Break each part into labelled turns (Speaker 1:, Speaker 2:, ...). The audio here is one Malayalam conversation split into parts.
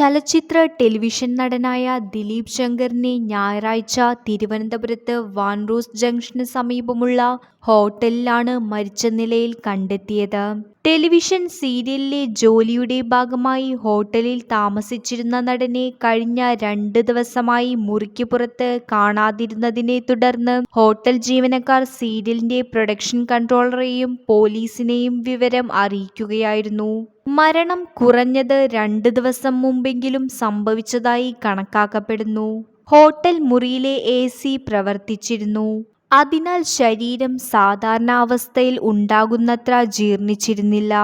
Speaker 1: ചലച്ചിത്ര ടെലിവിഷൻ നടനായ ദിലീപ് ശങ്കറിനെ ഞായറാഴ്ച തിരുവനന്തപുരത്ത് വാൻറോസ് ജംഗ്ഷന് സമീപമുള്ള ഹോട്ടലിലാണ് മരിച്ച നിലയിൽ കണ്ടെത്തിയത്. ടെലിവിഷൻ സീരിയലിലെ ജോലിയുടെ ഭാഗമായി ഹോട്ടലിൽ താമസിച്ചിരുന്ന നടനെ കഴിഞ്ഞ രണ്ട് ദിവസമായി മുറിക്ക് പുറത്ത് കാണാതിരുന്നതിനെ തുടർന്ന് ഹോട്ടൽ ജീവനക്കാർ സീരിയലിന്റെ പ്രൊഡക്ഷൻ കൺട്രോളറെയും പോലീസിനെയും വിവരം അറിയിക്കുകയായിരുന്നു. മരണം കുറഞ്ഞത് രണ്ട് ദിവസം മുമ്പെങ്കിലും സംഭവിച്ചതായി കണക്കാക്കപ്പെടുന്നു. ഹോട്ടൽ മുറിയിലെ എ പ്രവർത്തിച്ചിരുന്നു. അതിനാൽ ശരീരം സാധാരണ അവസ്ഥയിൽ ഉണ്ടാകുന്നത്ര ജീർണിച്ചിരുന്നില്ല.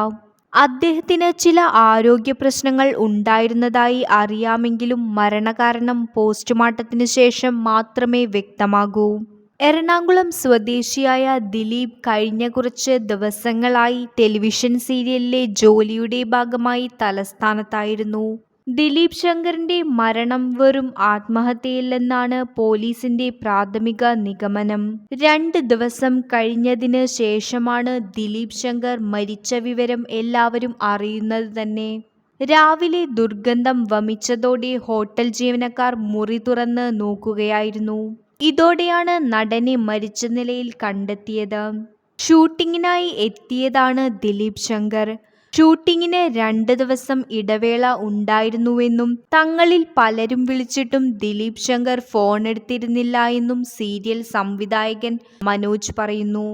Speaker 1: അദ്ദേഹത്തിന് ചില ആരോഗ്യ പ്രശ്നങ്ങൾ ഉണ്ടായിരുന്നതായി അറിയാമെങ്കിലും മരണകാരണം പോസ്റ്റ്മോർട്ടത്തിന് ശേഷം മാത്രമേ വ്യക്തമാകൂ. എറണാകുളം സ്വദേശിയായ ദിലീപ് കഴിഞ്ഞ കുറച്ച് ദിവസങ്ങളായി ടെലിവിഷൻ സീരിയലിലെ ജോലിയുടെ ഭാഗമായി തലസ്ഥാനത്തായിരുന്നു. ദിലീപ് ശങ്കറിന്റെ മരണം വെറും ആത്മഹത്യയില്ലെന്നാണ് പോലീസിന്റെ പ്രാഥമിക നിഗമനം. രണ്ട് ദിവസം കഴിഞ്ഞതിന് ശേഷമാണ് ദിലീപ് ശങ്കർ മരിച്ച വിവരം എല്ലാവരും അറിയുന്നത് തന്നെ. രാവിലെ ദുർഗന്ധം വമിച്ചതോടെ ഹോട്ടൽ ജീവനക്കാർ മുറി തുറന്ന് നോക്കുകയായിരുന്നു. ഇതോടെയാണ് നടനെ മരിച്ച നിലയിൽ കണ്ടെത്തിയത്. ഷൂട്ടിങ്ങിനായി എത്തിയതാണ് ദിലീപ് ശങ്കർ. ഷൂട്ടിങ്ങിന് രണ്ട് ദിവസം ഇടവേള ഉണ്ടായിരുന്നുവെന്നും തങ്ങളിൽ പലരും വിളിച്ചിട്ടും ദിലീപ് ശങ്കർ ഫോൺ എടുത്തിരുന്നില്ല എന്നും സീരിയൽ സംവിധായകൻ മനോജ് പറയുന്നു.